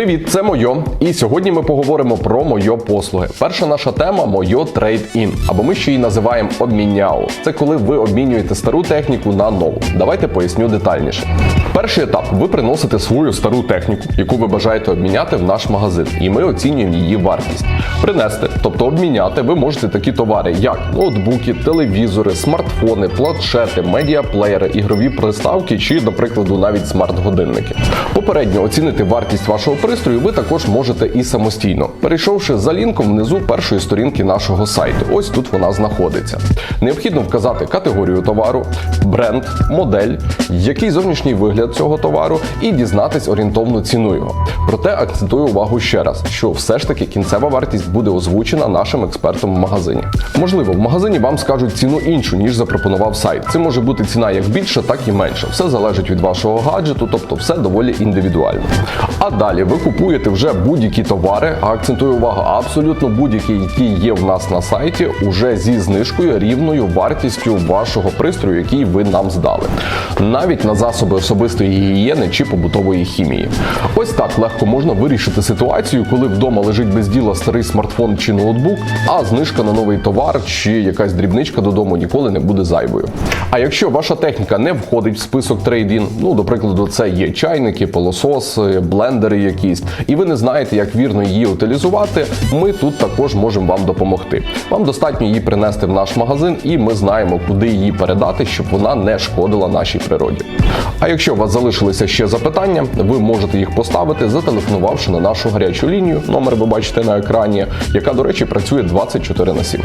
Привіт, це Мойо. І сьогодні ми поговоримо про Мойо послуги. Перша наша тема Мойо Trade-In, або ми ще її називаємо обміняу. Це коли ви обмінюєте стару техніку на нову. Давайте поясню детальніше. Перший етап ви приносите свою стару техніку, яку ви бажаєте обміняти в наш магазин, і ми оцінюємо її вартість. Принести, тобто обміняти, ви можете такі товари, як ноутбуки, телевізори, смартфони, планшети, медіаплеєри, ігрові приставки чи, до прикладу, навіть смарт-годинники. Попередньо оцінити вартість вашого пристрою ви також можете і самостійно, перейшовши за лінком внизу першої сторінки нашого сайту. Ось тут вона знаходиться. Необхідно вказати категорію товару, бренд, модель, який зовнішній вигляд цього товару, і дізнатись орієнтовну ціну його. Проте акцентую увагу ще раз, що все ж таки кінцева вартість буде озвучена нашим експертом в магазині. Можливо, в магазині вам скажуть ціну іншу, ніж запропонував сайт. Це може бути ціна як більша, так і менша. Все залежить від вашого гаджету, тобто все доволі індивідуально. А далі ви купуєте вже будь-які товари, а акцентую увагу, абсолютно будь-які, які є в нас на сайті, уже зі знижкою рівною вартістю вашого пристрою, який ви нам здали. Навіть на засоби особистої гігієни чи побутової хімії. Ось так легко можна вирішити ситуацію, коли вдома лежить без діла старий смартфон чи ноутбук, а знижка на новий товар чи якась дрібничка додому ніколи не буде зайвою. А якщо ваша техніка не входить в список трейдін, ну до прикладу, це є чайники, пилососи, блендери якісь, і ви не знаєте, як вірно її утилізувати, ми тут також можемо вам допомогти. Вам достатньо її принести в наш магазин, і ми знаємо, куди її передати, щоб вона не шкодила нашій природі. А якщо у вас залишилися ще запитання, ви можете їх поставити, зателефонувавши на нашу гарячу лінію. Номер ви бачите на екрані, яка, до речі, працює 24 на 7.